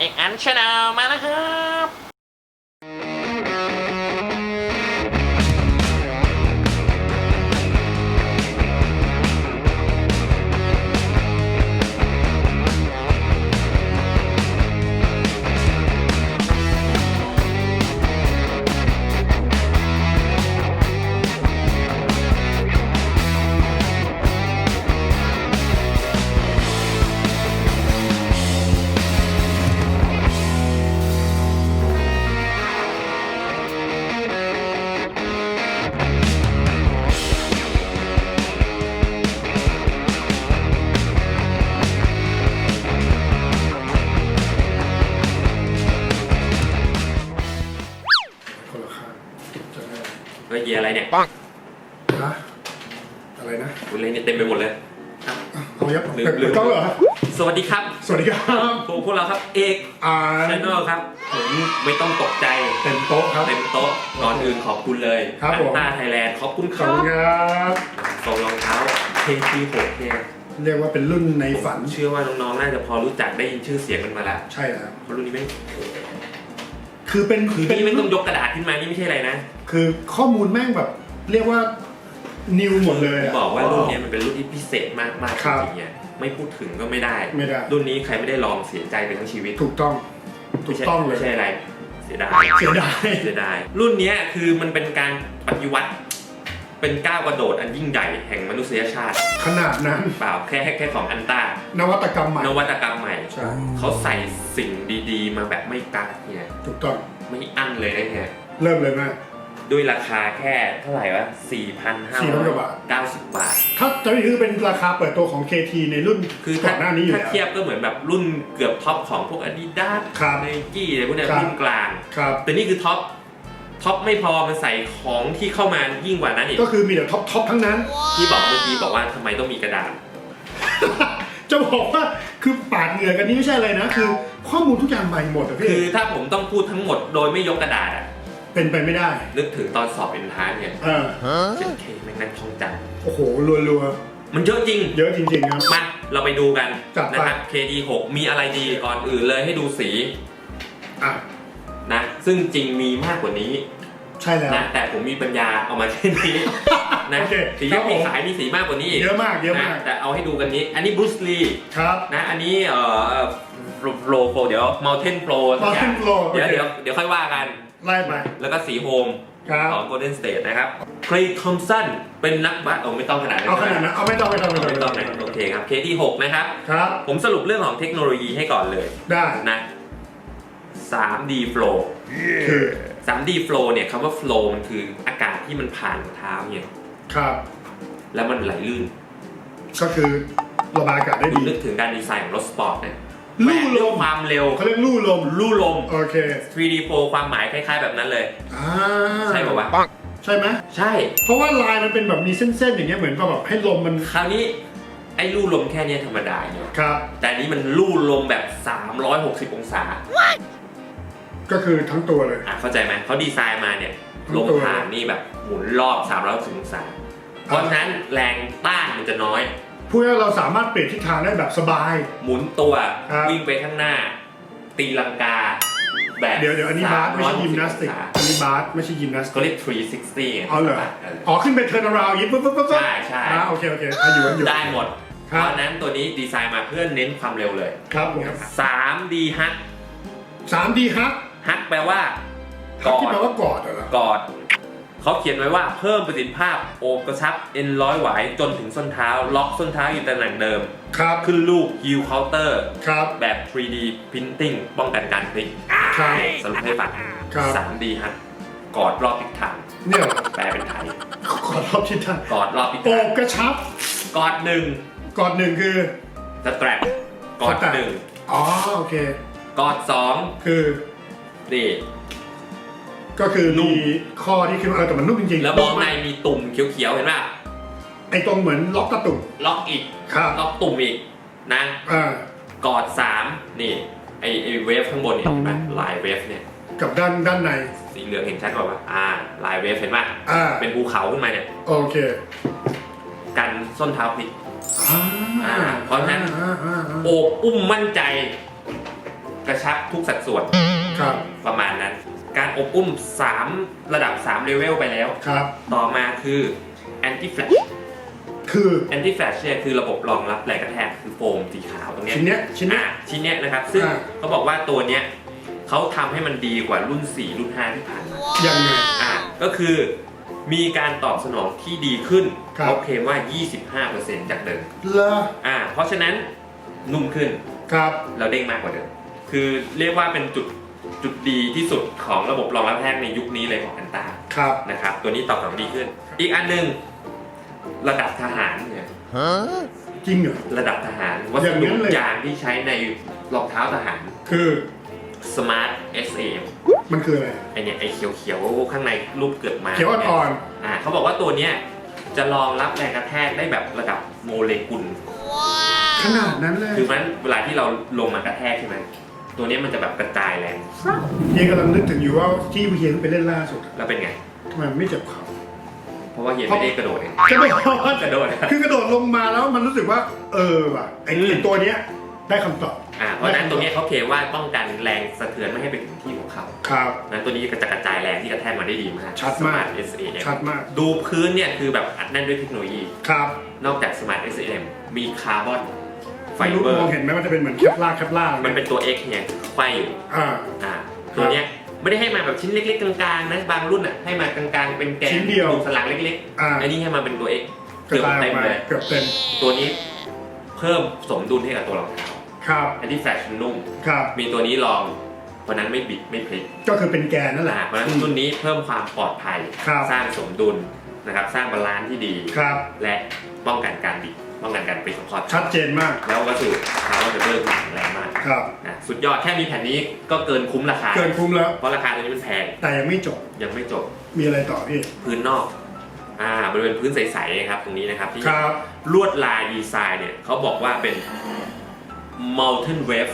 เอกอันชาแนลมาแล้วครับ เฮ้ยเยียอะไรเนี่ยฮะอะไรนะคุณเลยเนี่ยเต็มไปหมดเลย เอายับลืมเปิดลืมกล้องเหรอสวัสดีครับสวัสดีครับพวกพวกเราครับเอกอ่าชาแนลครับผมไม่ต้องตกใจเต็มโต๊ะครับ เต็มโต๊ะก่อนอื่นขอบคุณเลยครับผม ต้าไทยแลนด์ขอบคุณคขอบรับคุณครับส่งรองเท้าเททีหกเนี่ยเรียกว่าเป็นรุ่นในฝันเชื่อว่าน้องๆน่าจะพอรู้จักได้ยินชื่อเสียงกันมาแล้วใช่แล้วเพราะรุ่นนี้ไม่ คือเป็นคือเป็นนี่ไม่ต้องยกกระดาษขึ้นมานี่ไม่ใช่อะไรนะคือข้อมูลแม่งแบบเรียกว่านิวหมดเลยผมอะบอกว่ารุ่นเนี้ยมันเป็นรุ่นที่พิเศษมากมากๆครัจบริงๆเนี่ยไม่พูดถึงก็ไม่ได้ ไม่ได้ รุ่นนี้ใครไม่ได้ลองเสียใจไปทั้งชีวิตถูกต้องถูกต้องเลยไม่ใช่อะไรเสียดายเสียดายเสียดายรุ่นเนี้ยคือมันเป็นการปฏิวัติ เป็นก้าวกระโดดอันยิ่งใหญ่แห่งมนุษยชาติขนาดนั้นเปล่าแค่แค่ของอันต้านวัตกรรมใหม่นวัตกรรมใหม่ใช่เขาใส่สิ่งดีๆ มาแบบไม่กักเนี่ยถูกต้องไม่อั้นเลยนะเนี่ยเริ่มเลยไหมด้วยราคาแค่เท่าไหร่วะ4,500กว่าบาท90 บาท ถ้าจะนี่คือเป็นราคาเปิดตัวของ KT ในรุ่นคือก่ถ้าอนหน้านี้อยู่ถ้าแล้วเทียบก็เหมือนแบบรุ่นเกือบท็อปของพวก Adidas ครับไนกี้อะไรพวกเนี้ยครับรุ่นกลางครับแต่นี่คือท็อป ท็อปไม่พอมันใส่ของที่เข้ามายิ่งกว่านั้นอีกก็คือมีแต่ท็อปท็อปทั้งนั้น ที่บอกเมื่อกี้บอกว่าทำไมต้องมีกระดาษ จะบอกว่าคือปาดเหงื่อกันนี่ไม่ใช่อะไรนะ คือข้อมูลทุกอย่างใหม่หมดอะพี่คือถ้าผมต้องพูดทั้งหมดโดยไม่ยกกระดาษอะเป็นไปไม่ได้นึกถึงตอนสอบเอ็นทานเนี่ยเออเป็นเคแม่งนั่งท่องจโอ้โหรัวำมันเยอะจริง ๆ เยอะจริง ๆ ครับ มา เราไปดูกันจัดไป นะครับ KD6 มีอะไรดีก่อนอื่นเลยให้ดูสี อะนะ ซึ่งจริงมีมากกว่านี้ใช่แล้วนะแต่ผมมีปัญญาเอามาแค่นี้นะโอเคสีครัยับงผมมีขายมีสีมากกว่านี้อีกเยอะมากเยอะมากนแต่เอาให้ดูกันนี้ อันนี้บรูซลีครับนะอันนี้เอ่อโปรโปรเดี๋ยว Mountain Pro สักอย่าง Mountain Pro เดี๋ยวโอเคเดี๋ยวเดี๋ยวค่อยว่ากันไล่ไปแล้วก็สีโฮมครับของ Golden State นะครับคล y ทอมสันเป็นนักบาสโอ้ไม่ต้องขนาดนั้นเอาขนาดนั้นเอาไม่ต้องไม่ต้องไม่ไม่ต้ต้อองงนะโอเคครับ KD 6นะครับครับ ผมสรุปเรื่องของเทคโนโลยีให้ก่อนเลยได้นะ 3D Flow คือ 3D Flow เนี่ยคำว่า Flow มันคืออากาศที่มันผ่านเท้าเนี่ยครับ แล้วมันไหลลื่น ก็คือระบายอากาศได้คุณดีนึกถึงการดีไซน์ของรถสปอร์ตเนี่ยลู่ลม แหวกด้วยความเร็วเขาเรียกลู่ลมลู่ลม โอเค 3D Flow ความหมายคล้ายๆแบบนั้นเลย อ่าใช่ป่าวะใช่ไหมใช่ เพราะว่าลายมันเป็นแบบมีเส้นๆอย่างเงี้ยเหมือนกับแบบให้ลมมันคราวนี้ไอ้ลู่ลมแค่เนี้ยธรรมดาเนี่ยครับ แต่อันนี้มันลู่ลมแบบ 360 องศา ก็คือทั้งตัวเลย อะเข้าใจไหมเขาดีไซน์มาเนี่ยทั้ลงมตัวผ่านนี่แบบหมุนรอบ360องศาเพราะฉะนั้นแรงต้านมันจะน้อยพูดง่ายๆเราสามารถเปลี่ยนทิศทางได้แบบสบาย หมุนตัวครับวิ่งไปข้างหน้า ตีลังกา แบบเดี๋ยวเดี๋ยวอันนี้บาสไม่ใช่ยิมนาสติก360องศาอันนี้บาสไม่ใช่ยิมนาสติเขากเรียก360ไงอ๋อเหรอเอออ๋อขึ้นไปเทิร์นาราวยิบปุ๊บปุ๊บปุ๊บปุ๊บใช่ใช่อ่าโอเคโอเคอะอยู่กันอยู่ได้หมดคเพรับราะฉะนั้นตัวนี้ดีไซน์มาเพื่อเน้นความเร็วเลย ครับผม 3D Hug สามดีฮั ก Hug แปลว่าฮักกอที่ดแปลว่ากอดเหรอกอด เขาเขียนไว้ว่าเพิ่มประสิทธิภาพโอบกระชับเอ็นร้อยไหวจนถึงส้นเท้า ล็อกส้นเท้าอยู่ตำแหน่งเดิม ครับ ขึ้นลูก Heel Counter ครับ แบบ 3D Printing ป้องกันการพลิกครับ สรุปให้ฟังครับ 3D ฮะกอดรอบทิศทางเนี่ยเหรอแปลเป็นไทย กอดรอบทิศทางกอดรอบทิศโอทางบกระชับ กอดหนึ่งกอดหนึ่งคือสแตรปกอด strap หนึ่งอ๋อโอเค กอดสองคือ นี่ ก็คือนุ่มีมข้อที่คือเออแต่มันนุ่มจริงๆแล้วมองในมีตุ่มเขียวๆเห็นป่ะไอ้ตรงเหมือนล็อกตะตุ่มล็อกอีกครับล็อกตุ่มอีกนะอ่ากอดสามนี่ไอไอเวฟข้างบนเนี่ยเห็นป่ะลายเวฟเนี่ยกับด้านด้านในสีเหลืองเห็นชัดกว่าป่ะอ่าลายเวฟเห็นป่ะอ่าเป็นภูเขาขึ้นมาเนี่ยโอเค กันส้นเท้าพลิกอ่าอ่าเพราะฉะนั้นอ่าอ่าอ่าโอบอุ้มมั่นใจกกระชับทุกสัดส่วน ครับ ประมาณนั้น การอบอุ้ม 3 ระดับ3เลเวลไปแล้ว ครับ ต่อมาคือ anti flash คือ anti flash เนี่ยคือระบบรองรับแรงกระแทกคือโฟมสีขาวตรงเนี้ยชิ้นเนี้ยชิ้นเนี้ย อะชิ้นเนี้ยนะครับ ซึ่งอ่า เขาบอกว่าตัวเนี้ยเขาทำให้มันดีกว่ารุ่น 4 รุ่น 5 ที่ผ่านมา ยังไง อะก็คือมีการตอบสนองที่ดีขึ้นครับ เขาเคลมว่า 25%จากเดิมเลออ่าเพราะฉะนั้นนุ่มขึ้นครับแล้วเด้งมากกว่าเดิม คือเรียกว่าเป็นจุด จุดดีที่สุดของระบบรองรับแพทย์ในยุคนี้เลยของอันตาครับนะครับ ตัวนี้ตอบสนองดีขึ้น อีกอันหนึ่งระดับทหารเนี่ยจริงเหรอระดับทหารวัสอย่างนั้ดุนเลยยางที่ใช้ในรองเท้าทหาร คือ Smart SA มันคืออะไรไอเนี่ยไอเขียวๆข้างในรูปเกิดมาเขียวอ่อนอ่าเขาบอกว่าตัวเนี้ยจะรองรับแรงกระแทกได้แบบระดับโมเลกุลๆขนาดนั้นเลยคือมันเวลาที่เราลงมากระแทกใช่ไหม ตัวเนี้ยมันจะแบบกระจายแรงเฮียกำลังนึกถึงอยู่ว่าที่เฮียเพิ่งไปเล่นล่าสุดแล้วเป็นไง ทำไมมันไม่เจ็บเข่า เพราะว่าเฮียไม่ได้กระโดดเอง กระโดดกระโดดคือกระโดดลงมาแล้วมันรู้สึกว่า เออว่ะไอ้อืม ไอ้ตัวเนี้ยได้คำตอบอ่าเพราะฉะนั้นตัวเนี้ยเขาเคลมว่าป้องกันแรงสะเทือนไม่ให้ไปถึงที่หัวเข่าครับ นั้นตัวนี้ก็จะกระจายแรงที่กระแทกมาได้ดีมากชัดมาก Smart SAM ชัดมากดูพื้นเนี่ยคือแบบอัดแน่นด้วยเทคโนโลยี ครับ นอกจาก Smart SAM มีคาร์บอน ไฟไม่รู้เบอมองร์ เห็นไหมมันจะเป็นเหมือนแคปล่าแคปล่ามันเป็นตัว X เนี่ยไขว้อยู่ อ่า อ่า ตัวเนี้ยไม่ได้ให้มาแบบชิ้นเล็ก ๆ กลางๆนะ บางรุ่นอะ ให้มากลางๆ เป็นแกนชิ้นเดียวสลักเล็กอ่าๆอันนี้ให้มาเป็นตัว X กระเกือบจายออเต็กมมาเลย เกือบเต็มตัวนี้เพิ่มสมดุลให้กับตัวรองเท้าครับอันที่แฟลชนุ่ม ครับ มีตัวนี้ลองเพราะนั้นไม่บิดไม่พลิกก็คือเป็นแกนนั่นแหอ่าละเพราะฉะนั้นรุ่นนี้เพิ่มความปลอดภัย ครับ สร้างสมดุลนะครับ สร้างบาลานซ์ที่ดี ครับ และป้องกันการบิด ป้องกันการปิดของคอร์ดชัดเจนมากแล้ววัสดุคาร์บอนไฟเบอร์แข็งแรงมากครับนะสุดยอดแค่มีแผ่นนี้ก็เกินคุ้มราคา เกินคุ้มแล้ว เพราะราคาตัวนี้มันแพง แต่ยังไม่จบ ยังไม่จบ มีอะไรต่อพี่ พื้นนอกอ่าบริเวณพื้นใสๆนะครับตรงนี้นะครับที่ครับลวดลายดีไซน์เนี่ยเขาบอกว่าเป็น mountain wave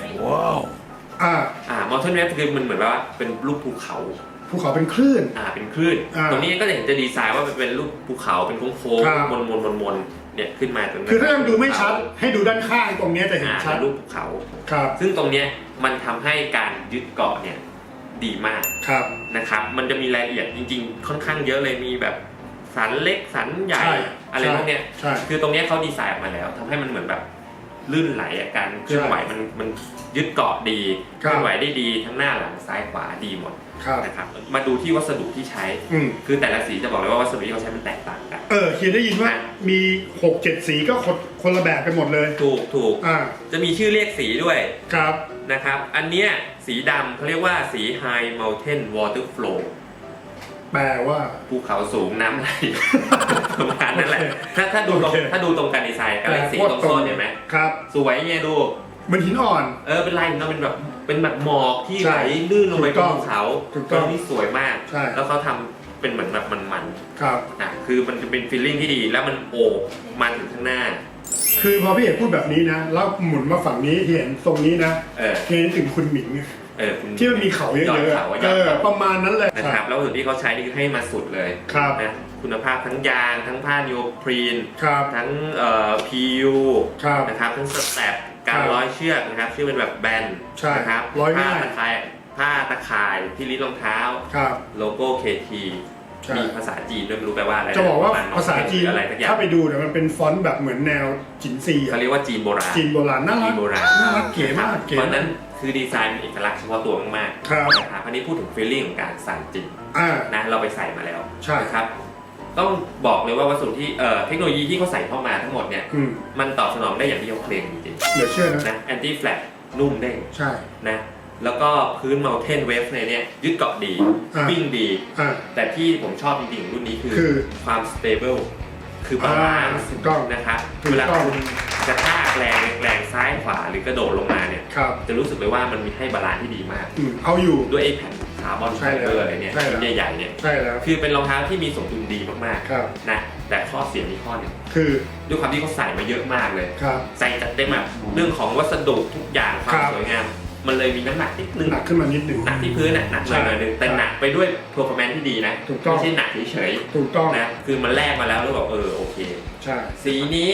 อ่าอ่า mountain wave คือมันเหมือนว่าเป็นรูปภูเขาภูเขาเป็นคลื่น อ่า เป็นคลื่นอ่าตรงนี้ก็จะเห็นจะดีไซน์ว่ามันเป็นรูปภูเขาเป็นโค้งครับๆมนมนมนมนๆ เนี่ยขึ้นมาตรงนั้นคือถ้ายังดูไม่ชัดให้ดูด้านข้างตรงเนี้ยจะเห็นอ่าชัดเป็นรูปภูเขาครับ ซึ่งตรงเนี้ยมันทำให้การยึดเกาะเนี่ยดีมากครับนะครับ มันจะมีรายละเอียดจริง ๆ ค่อนข้างเยอะเลยมีแบบสันเล็กสันใหญ่ใช่อะไรพวกเนี้ยใช่คือตรงเนี้ยเขาดีไซน์ออกมาแล้วทำให้มันเหมือนแบบ ลื่นไหลอะการเคลื่อนไหวมันมันยึดเกาะดีเคครับลื่อนไหวได้ดีทั้งหน้าหลังซ้ายขวาดีหมดครับนะครับมาดูที่วัสดุที่ใช้อืมคือแต่ละสีจะบอกเลยว่าวัสดุที่เขาใช้มันแตกต่างกัน เออเฮียได้ยินว่านะมีหกเจ็ดสีก็คนคนละแบบกันหมดเลย ถูกถูกอ่าจะมีชื่อเรียกสีด้วยครับนะครับ อันเนี้ยสีดำเขาเรียกว่าสี High Mountain Water Flow แปลว่า ภูเขาสูงน้ำไหล ประมาณนั้นแหละ ถ้าถ้าดูตรงโอเค ถ้าดูตรงกันดีไซน์กันสีตรงโซนเห็นไหมครับสวยไงดู เหมันหินอ่อน เออเป็นลายของเราเป็นแบบเป็นแบบหมอกที่ใช่ไหลลื่นลงไปถูตกรต้องงภูเขาถูกต้องนี่สวยมาก ใช่ แล้วเขาทำเป็นเหมือนแบบมันครับ ๆนะคือมันจะเป็นฟีลลิ่งที่ดีแล้วมันโอบมาถึงข้างหน้า คือพอพี่เอกพูดแบบนี้นะ แล้วหมุนมาฝั่งนี้เห็นตรงนี้นะ เออเห็นถึงคุณหมิง เออคุณที่มันมีเขาเยยอดอะเขาๆยเออดอเขาประมาณนั้นเลยนะครับแล้วส่วนที่เขาใช้นี่คือให้มาสุดเลยครับ นะคุณภาพทั้งยางทั้งผ้านิโอพรีน ครับ ทั้งเอ่อพียูครับ นะครับทั้งสแตปการครับร้อยเชือกนะครับชื่อเป็นแบบแบนใช่นะครับร้อยผ้าง่ายตะข่ายผ้าตะข่ายที่ลิ้นรองเท้า ครับ โลโก้ KT ใช่ มีภาษาจีนด้วยไม่รู้แปลว่าอะไรจะบอกว่าประมณภาษาจีนอะไรสักอย่างถ้าไปดูเนี่ยมันเป็นฟอนต์แบบเหมือนแนวจินซีอะเขาเรียกว่าจีนโบราณจีนโบราณน่ารัจีกนโบราณน่ารักเก๋มากเก๋เพราะฉะมานั้กน คือดีไซน์เป็นเอกลักษณ์เฉพาะตัวมากครับ ๆนะครับอันนี้พูดถึงฟีลลิ่งของการใส่จริงอ่า นะเราไปใส่มาแล้วใช่ นะครับต้องบอกเลยว่าวัสดุที่เอ่อเทคโนโลยีที่เขาใส่เข้ามาทั้งหมดเนี่ยอืมมันตอบสนองได้อย่างที่เขาเคลมจริงเหลือเชื่อนะ ๆนะแอนตี้แฟลตนุ่มเด้งใช่ นะแล้วก็พื้น Mountain Wave ในเนี่ยยึดเกาะดี อ่า วิ่งดี อ่า แต่ที่ผมชอบจริงๆรุ่นนี้คือคือความ stable คือบาลานซ์ถูกต้องนะครับถูกต้อง เวลาคุณ กระชากแรงแรงซ้ายขวาหรือกระโดดลงมาเนี่ย ครับ จะรู้สึกเลยว่ามันมีให้บาลานซ์ที่ดีมาก อืมเอาอยู่ ด้วยไอ้แผ่นคาร์บอนใช่ไฟแล้วเบอร์อะไรเนี่ยใช่แล้วชิ้นใหญ่ๆเนี่ย ใช่แล้ว คือเป็นรองเท้าที่มีสมดุลดีมากครับ ๆนะแต่ข้อเสียมีข้อหนึ่งคือด้วยความที่เขาใส่มาเยอะมากเลย ครับ ใส่จัดเต็มแบบเรื่องของวัสดุทุกอย่างควาคมรับ สวยงาม มันเลยมีน้ำหนักนิดนึงหนักขึ้นมานิดหนึ่ง หนักที่พื้นน่ะหนักหน่อยหน่อยนึงแต่หนักไปด้วย performance ที่ดีนะถูกต้อง ไม่ใช่หนักเฉยถูกต้อง ๆนะคือมันแลกมาแล้วแล้วแบบเออโอเค ใช่ สีนี้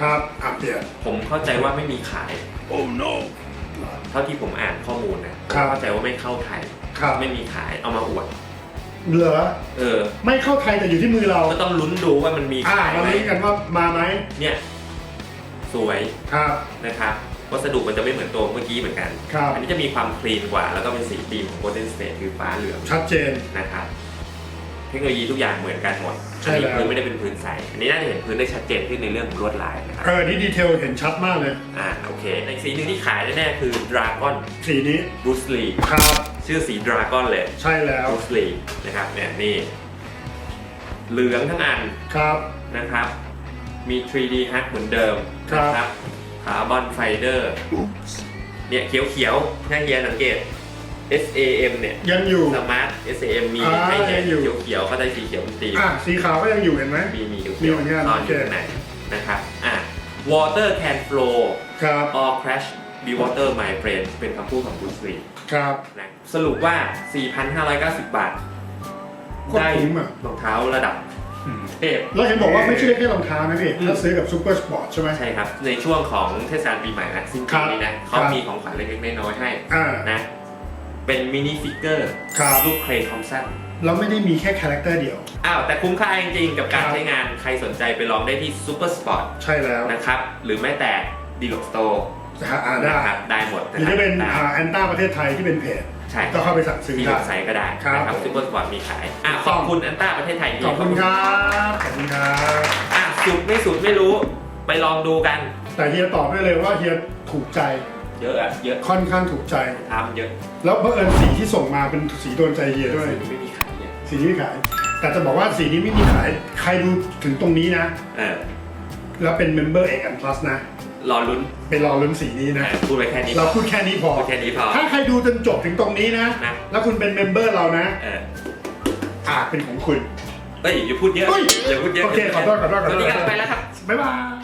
ครับอะเปลี่ยนผมเข้าใจว่าไม่มีขายเท่าที่ผมอ่านข้อมูลนะผมเข้าใจว่าไม่เข้าไทยครับไม่มีขายเอามาอวด เหรอเออ ไม่เข้าไทยแต่อยู่ที่มือเรา ก็ต้องลุ้นดูว่ามันมีอ่าขายเราไหมลุ้นกันว่ามาไหมเนี่ย สวยครับ นะครับวัสดุมันจะไม่เหมือนตัวเมื่อกี้เหมือนกัน ครับ อันนี้จะมีความคลีนกว่า แล้วก็เป็นสีธีมของ Golden State คือฟ้าเหลืองชัดเจนนะครับเทคโนโลยีทุกอย่างเหมือนกันหมดใช่ อันนี้แล้วพื้นไม่ได้เป็นพื้นใส อันนี้น่าจะเห็นพื้นได้ชัดเจนขึ้นในเรื่องของลวดลายนะครับ เออนี่ดีเทลเห็นชัดมากเลย อ่าโอเค ในสีหนึ่งที่ขายแน่ๆคือ Dragon สีนี้ Bruce Lee ครับ ชื่อสี Dragon เลย ใช่แล้ว Bruce Lee นะครับเนี่ยนี่ เหลืองทั้งอันครับ นะครับ มี 3D HUD เหมือนเดิมครับนะครับคาร์บอนไฟเดอร์เนี่ยเขียวๆถ้าเฮียสังเกต SAM เนี่ยยังอยู่ สมาร์ท SAM มีอ่าให้เห็นยังอยู่ เขียวๆเขาได้สีเขียวเป็นตีมอะสีขาวก็ยังอยู่เห็นไหม มีมีเขียวมีเหมือนกันๆซ่อนอยู่โอเค ข้างในนะครับอะ water can flow ครับ or crash be water my friend เป็นคำพูดของบุสลีครับ นะสรุปว่า 4,590 บาท โคตรได้คุ้มอะ รองเท้าระดับเทพแล้วเห็นบอกว่าไม่ใช่แค่รองเท้านะพี่อืม ถ้าซื้อกับซูเปอร์สปอร์ตใช่ไหม ใช่ครับ ในช่วงของเทศกาลปีใหม่นะสิ้นครัปีบนี้นะครัเขาบมีของขวัญเล็กๆน้อยๆให้อ่า นะ เป็นมินิฟิกเกอร์ครับ รูปเคลย์ทอมสัน เราไม่ได้มีแค่คาแรคเตอร์เดียว อ้าวแต่คุ้มค่าจริงๆ กับการครับ ใช้งานใครสนใจไปลองได้ที่ซูเปอร์สปอร์ตใช่แล้วนะครับ หรือแม้แต่ดีล็อกสโตร์นะฮะอ่าได้นะครับได้หมดหรือจะเป็นได้อ่าแอนต้าประเทศไทยที่เป็นเพจ ใช่ก็เข้าไปสั่งซื้อที่ได้ เว็บไซต์ก็ได้ครับนะครับซูเปอร์สปอร์ตมีขายอะถูกขต้อองบคุณอันต้าประเทศไทยขอบคุณครับขอบคุณครับ อะสุดไม่สุดไม่รู้ ไปลองดูกัน แต่เฮียตอบได้เลยว่าเฮียถูกใจ เยอะอะเยอะค่อนข้างถูกใจทำเยอะแล้วเผอิญสีที่ส่งมาเป็นสีโดนใจเฮียด้วย ไม่มีขายเนี่ยสีนี้ไม่ขาย แต่จะบอกว่าสีนี้ไม่มีขาย ใครดูถึงตรงนี้นะ เออแล้วเป็นเมมเบอร์เอกแอนพลัสนะ รอลุ้นไปรอลุ้นสีนี้นะเออพูดไปแค่นี้เราพูดแค่นี้พอ พูดแค่นี้พอ ถ้าใครดูจนจบถึงตรงนี้นะ นะ แล้วคุณเป็นเมมเบอร์เรานะ เอออาจเป็นของคุณเฮ้ยอย่าพูดเยอะเฮ้ยอย่าพูดเยอะโอเคขอโทษขอโทษขอโทษวันนี้ก็ไปแล้วครับ บ๊ายบาย